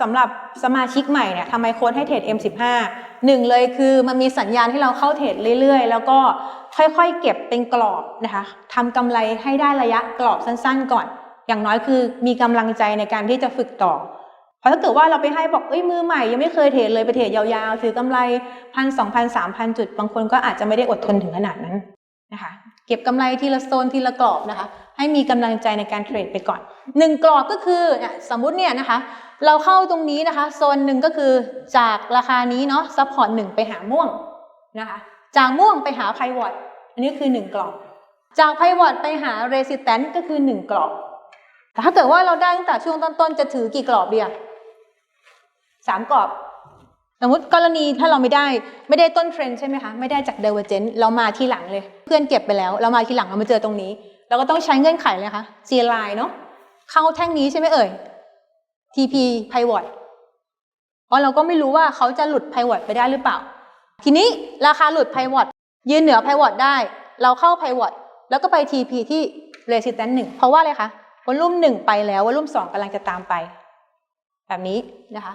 สำหรับสมาชิกใหม่เนี่ยทำไมโค้ดให้เทรด M15 หนึ่งเลยคือมันมีสัญญาณให้เราเข้าเทรดเรื่อยๆ แล้วก็ค่อยๆ เก็บเป็นกรอบนะคะทำกำไรให้ได้ระยะกรอบสั้นๆ ก่อน อย่างน้อยคือมีกำลังใจในการที่จะฝึกต่อ เพราะถ้าเกิดว่าเราไปให้บอกเอ้ยมือใหม่ยังไม่เคยเทรดเลยไปเทรดยาวๆ ถือกำไรพันสองพันสามพันจุด บางคนก็อาจจะไม่ได้อดทนถึงขนาดนั้นนะคะ เก็บกำไรทีละโซนทีละกรอบนะคะ ให้มีกำลังใจในการเทรดไปก่อนหนึ่งกรอบก็คือเนี่ยสมมุติเนี่ยนะคะ เราเข้าตรงนี้นะคะ โซนหนึ่งก็คือจากราคานี้เนาะซัพพอร์ตหนึ่งไปหาม่วงนะคะ จากม่วงไปหาไพวอตอันนี้คือหนึ่งกรอบ จากไพวอตไปหาเรสิสแตนต์ก็คือหนึ่งกรอบ แต่ถ้าเกิดว่าเราได้ตั้งแต่ช่วงต้นๆจะถือกี่กรอบเดียวสามกรอบสมมติกรณีถ้าเราไม่ได้ไม่ได้ต้นเทรนด์ใช่ไหมคะ ไม่ได้จากเดเวอร์เจนเรามาที่หลังเลย เพื่อนเก็บไปแล้ว เรามาที่หลังเรามาเจอตรงนี้ เราก็ต้องใช้เงื่อนไขเลยค่ะ CLI เนาะเข้าแท่งนี้ใช่ไหมเอ่ย TP pivot เพราะเราก็ไม่รู้ว่าเขาจะหลุด pivot ไปได้หรือเปล่า ทีนี้ราคาหลุด pivot ยืนเหนือ pivot ได้ เราเข้า pivot แล้วก็ไป TP ที่ resistance หนึ่งเพราะว่าอะไรคะวอลุ่มหนึ่งไปแล้ววอลุ่มสองกำลังจะตามไป แบบนี้นะคะ